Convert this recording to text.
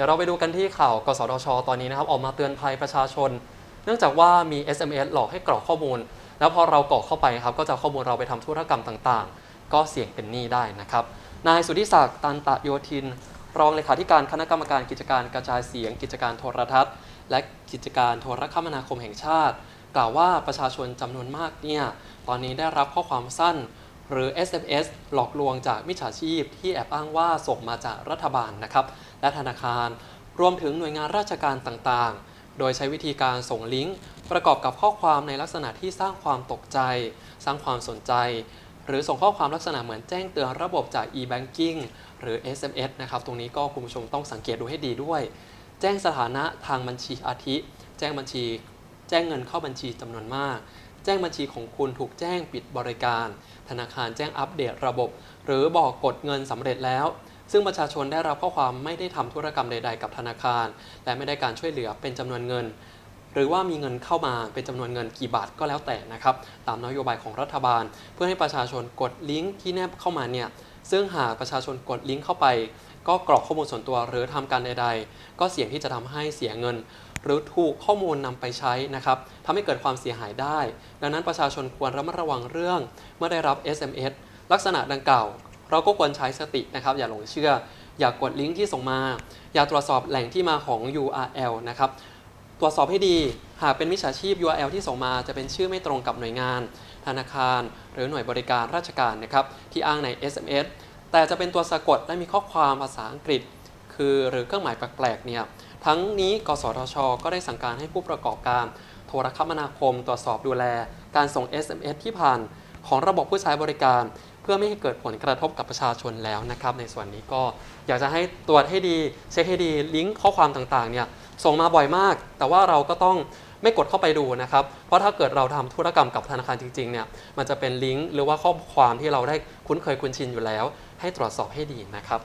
ดี๋ยวเราไปดูกันที่ข่าวกสทช ตอนนี้นะครับ ออกมาเตือนภัยประชาชน เนื่องจากว่ามี SMS หลอกให้กรอกข้อมูล แล้วพอเรากรอกเข้าไปครับ ก็จะข้อมูลเราไปทำธุรกรรมต่างๆ ก็เสี่ยงเป็นหนี้ได้นะครับ นายสุทธิศักดิ์ตันตะโยธิน รองเลขาธิการคณะกรรมการกิจการกระจายเสียง กิจการโทรทัศน์ และกิจการโทรคมนาคมแห่งชาติ กล่าวว่าประชาชนจำนวนมากเนี่ยตอนนี้ได้รับข้อความสั้น หรือ SMS หลอกลวงจากมิจฉาชีพที่แอบอ้างว่าส่งมาจากรัฐบาลนะครับ และธนาคาร รวมถึงหน่วยงานราชการต่างๆ โดยใช้วิธีการส่งลิงก์ ประกอบกับข้อความในลักษณะที่สร้างความตกใจ สร้างความสนใจ หรือส่งข้อความลักษณะเหมือนแจ้งเตือนระบบจาก e-banking หรือ SMS นะครับ ตรงนี้ก็คุณผู้ชมต้องสังเกตดูให้ดีด้วย แจ้งสถานะทางบัญชีอาทิ แจ้งบัญชี แจ้งเงินเข้าบัญชีจำนวนมาก แจ้งบัญชีของคุณถูกแจ้งปิดบริการ ธนาคารแจ้งอัปเดตระบบ หรือบอกกดเงินสำเร็จแล้ว ซึ่งประชาชนได้รับข้อความไม่ได้ทำธุรกรรมใด ๆ กับธนาคาร และไม่ได้การช่วยเหลือเป็นจำนวนเงิน หรือว่ามีเงินเข้ามาเป็นจำนวนเงินกี่บาทก็แล้วแต่นะครับ ตามนโยบายของรัฐบาล เพื่อให้ประชาชนกดลิงก์ที่แนบเข้ามาเนี่ยซึ่งหากประชาชนกดลิงก์เข้าไป ก็กรอกข้อมูลส่วนตัวหรือทำการใด ๆ ก็เสี่ยงที่จะทำให้เสียเงิน หรือถูกข้อมูลนำไปใช้นะครับทำให้เกิดความเสียหายได้ ดังนั้นประชาชนควรระมัดระวังเรื่อง เมื่อได้รับ SMS ลักษณะดังกล่าว เราก็ควรใช้สตินะครับ อย่าหลงเชื่อ อย่ากดลิงก์ที่ส่งมา อย่าตรวจสอบแหล่งที่มาของ URL นะครับตรวจสอบให้ดี หากเป็นมิจฉาชีพ URL ที่ส่งมาจะเป็นชื่อไม่ตรงกับหน่วยงาน ธนาคาร หรือหน่วยบริการราชการนะครับที่อ้างใน SMS แต่จะเป็นตัวสะกดและมีข้อความภาษาอังกฤษ คือหรือเครื่องหมายแปลกๆเนี่ย ทั้งนี้ กสทช ก็ได้สั่งการให้ผู้ประกอบการ โทรคมนาคมตรวจสอบดูแล การส่ง SMS ที่ผ่านของระบบผู้ใช้บริการ เพื่อไม่ให้เกิดผลกระทบกับประชาชนแล้วนะครับ ในส่วนนี้ก็อยากจะให้ตรวจให้ดี เช็คให้ดีลิงก์ข้อความต่างๆเนี่ยส่งมาบ่อยมาก แต่ว่าเราก็ต้องไม่กดเข้าไปดูนะครับ เพราะถ้าเกิดเราทำธุรกรรมกับธนาคารจริงๆเนี่ย มันจะเป็นลิงก์หรือว่าข้อความที่เราได้คุ้นเคยคุ้นชินอยู่แล้ว ให้ตรวจสอบให้ดีนะครับ